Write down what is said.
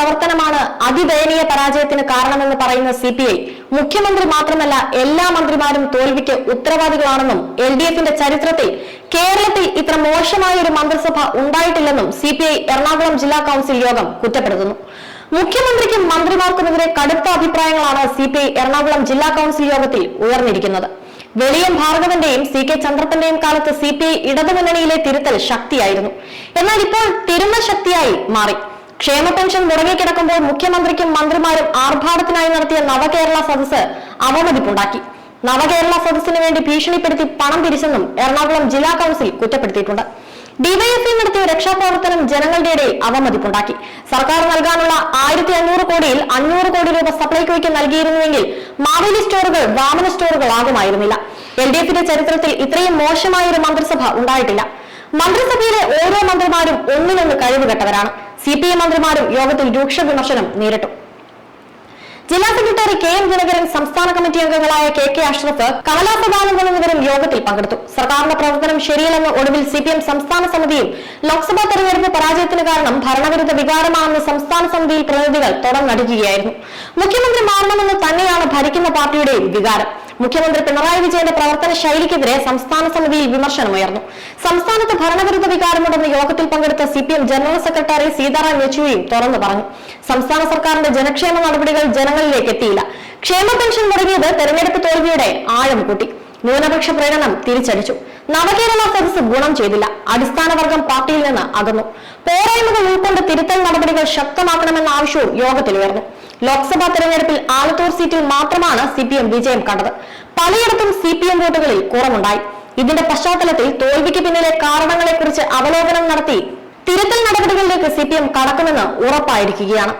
പ്രവർത്തനമാണ് അതിദയനീയ പരാജയത്തിന് കാരണമെന്ന് പറയുന്ന സി പി ഐ. മുഖ്യമന്ത്രി മാത്രമല്ല എല്ലാ മന്ത്രിമാരും തോൽവിക്ക് ഉത്തരവാദികളാണെന്നും എൽ ഡി എഫിന്റെ ചരിത്രത്തിൽ കേരളത്തിൽ ഇത്ര മോശമായ ഒരു മന്ത്രിസഭ ഉണ്ടായിട്ടില്ലെന്നും സി പി ഐ എറണാകുളം ജില്ലാ കൌൺസിൽ യോഗം കുറ്റപ്പെടുത്തുന്നു. മുഖ്യമന്ത്രിക്കും മന്ത്രിമാർക്കുമെതിരെ കടുത്ത അഭിപ്രായങ്ങളാണ് സി പി ഐ എറണാകുളം ജില്ലാ കൌൺസിൽ യോഗത്തിൽ ഉയർന്നിരിക്കുന്നത്. വെളിയം ഭാർഗവന്റെയും സി കെ ചന്ദ്രപ്പന്റെയും കാലത്ത് സി പി ഐ ഇടതുമുന്നണിയിലെ തിരുത്തൽ ശക്തിയായിരുന്നു. എന്നാൽ ഇപ്പോൾ തിരുമ ശക്തിയായി മാറി. ക്ഷേമ പെൻഷൻ മുടങ്ങിക്കിടക്കുമ്പോൾ മുഖ്യമന്ത്രിക്കും മന്ത്രിമാരും ആർഭാടത്തിനായി നടത്തിയ നവകേരള സദസ് അവമതിപ്പുണ്ടാക്കി. നവകേരള സദസ്സിന് വേണ്ടി ഭീഷണിപ്പെടുത്തി പണം പിരിച്ചെന്നും എറണാകുളം ജില്ലാ കൌൺസിൽ കുറ്റപ്പെടുത്തിയിട്ടുണ്ട്. ഡിവൈഎഫ്ഐ നടത്തിയ രക്ഷാപ്രവർത്തനം ജനങ്ങളുടെ ഇടയിൽ അവമതിപ്പുണ്ടാക്കി. സർക്കാർ നൽകാനുള്ള ആയിരത്തി അഞ്ഞൂറ് കോടിയിൽ അഞ്ഞൂറ് കോടി രൂപ സപ്ലൈകോയ്ക്ക് നൽകിയിരുന്നുവെങ്കിൽ മാവേലി സ്റ്റോറുകൾ വാമന സ്റ്റോറുകൾ ആകുമായിരുന്നില്ല. എൽ ഡി എഫിന്റെ ചരിത്രത്തിൽ ഇത്രയും മോശമായ ഒരു മന്ത്രിസഭ ഉണ്ടായിട്ടില്ല. മന്ത്രിസഭയിലെ ഓരോ മന്ത്രിമാരും ഒന്നിനൊന്ന് കഴിവുകെട്ടവരാണ്. സി പി എം മന്ത്രിമാരും യോഗത്തിൽ രൂക്ഷ വിമർശനം നേരിട്ടു. ജില്ലാ സെക്രട്ടറി കെ എം ദിനകരൻ സംസ്ഥാന കമ്മിറ്റി അംഗങ്ങളായ കെ കെ അഷ്റഫ് കമലാസദാനന്ദൻ എന്നിവരും യോഗത്തിൽ പങ്കെടുത്തു. സർക്കാരിന്റെ പ്രവർത്തനം ശരിയല്ലെന്ന് ഒടുവിൽ സി പി എം സംസ്ഥാന സമിതിയും ലോക്സഭാ തെരഞ്ഞെടുപ്പ് പരാജയത്തിന് കാരണം ഭരണവിരുദ്ധ വികാരമാണെന്ന് സംസ്ഥാന സമിതിയിൽ പ്രതിനിധികൾ തുറന്നടിക്കുകയായിരുന്നു മുഖ്യമന്ത്രി മാറണമെന്ന് തന്നെയാണ് ഭരിക്കുന്ന പാർട്ടിയുടെയും വികാരം. മുഖ്യമന്ത്രി പിണറായി വിജയന്റെ പ്രവർത്തന ശൈലിക്കെതിരെ സംസ്ഥാന സമിതിയിൽ വിമർശനമുയർന്നു സംസ്ഥാനത്ത് ഭരണവിരുദ്ധ വികാരമുണ്ടെന്ന് യോഗത്തിൽ പങ്കെടുത്ത C P M general secretary Sitaram യെച്ചൂരിയും തുറന്നു പറഞ്ഞു. സംസ്ഥാന സർക്കാരിന്റെ ജനക്ഷേമ നടപടികൾ ജനങ്ങളിലേക്ക് എത്തിയില്ല. ക്ഷേമ പെൻഷൻ മുടങ്ങിയത് തെരഞ്ഞെടുപ്പ് തോൽവിയുടെ ആഴം കൂട്ടി. ന്യൂനപക്ഷ പ്രകടനം തിരിച്ചടിച്ചു. നവകേരള സദസ് ഗുണം ചെയ്തില്ല. അടിസ്ഥാന വർഗം പാർട്ടിയിൽ നിന്ന് അകന്നു. പോരായ്മകൾ ഉൾക്കൊണ്ട് തിരുത്തൽ നടപടികൾ ശക്തമാക്കണമെന്ന ആവശ്യവും യോഗത്തിൽ ഉയർന്നു. ലോക്സഭാ തെരഞ്ഞെടുപ്പിൽ ആലത്തൂർ സീറ്റിൽ മാത്രമാണ് സി പി എം വിജയം കണ്ടത്. പലയിടത്തും സി പി എം വോട്ടുകളിൽ കുറവുണ്ടായി. ഇതിന്റെ പശ്ചാത്തലത്തിൽ തോൽവിക്ക് പിന്നിലെ കാരണങ്ങളെക്കുറിച്ച് അവലോകനം നടത്തി തിരുത്തൽ നടപടികളിലേക്ക് സി പി എം കടക്കുമെന്ന് ഉറപ്പായിരിക്കുകയാണ്.